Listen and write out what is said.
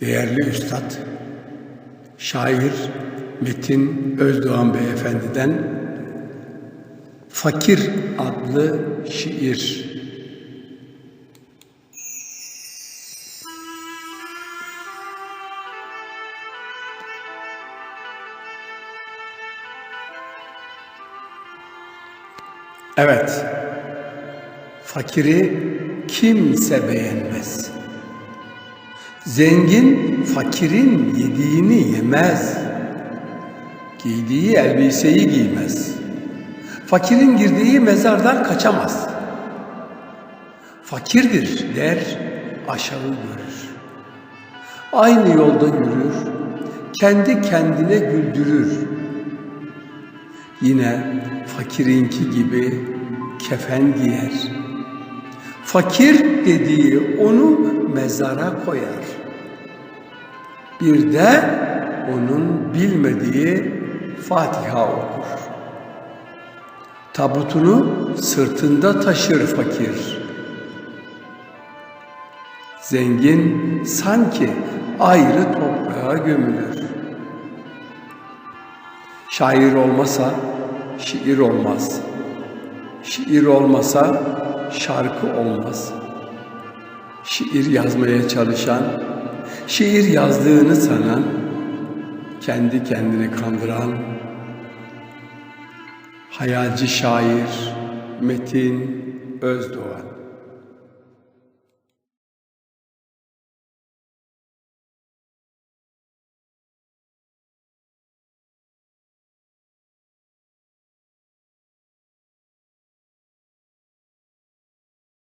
Değerli Üstad, şair Metin Özdoğan Beyefendi'den Fakir adlı şiir. Evet, fakiri kimse beğenmez. Zengin fakirin yediğini yemez. Giydiği elbiseyi giymez. Fakirin girdiği mezardan kaçamaz. Fakirdir der, aşağı görür. Aynı yolda yürür, kendi kendine güldürür. Yine fakirinki gibi kefen giyer. Fakir dediği onu mezara koyar. Bir de onun bilmediği Fatiha okur. Tabutunu sırtında taşır fakir. Zengin sanki ayrı toprağa gömülür. Şair olmasa şiir olmaz. Şiir olmasa şarkı olmaz. Şiir yazmaya çalışan, şiir yazdığını sanan, kendi kendini kandıran, hayalci şair Metin Özdoğan.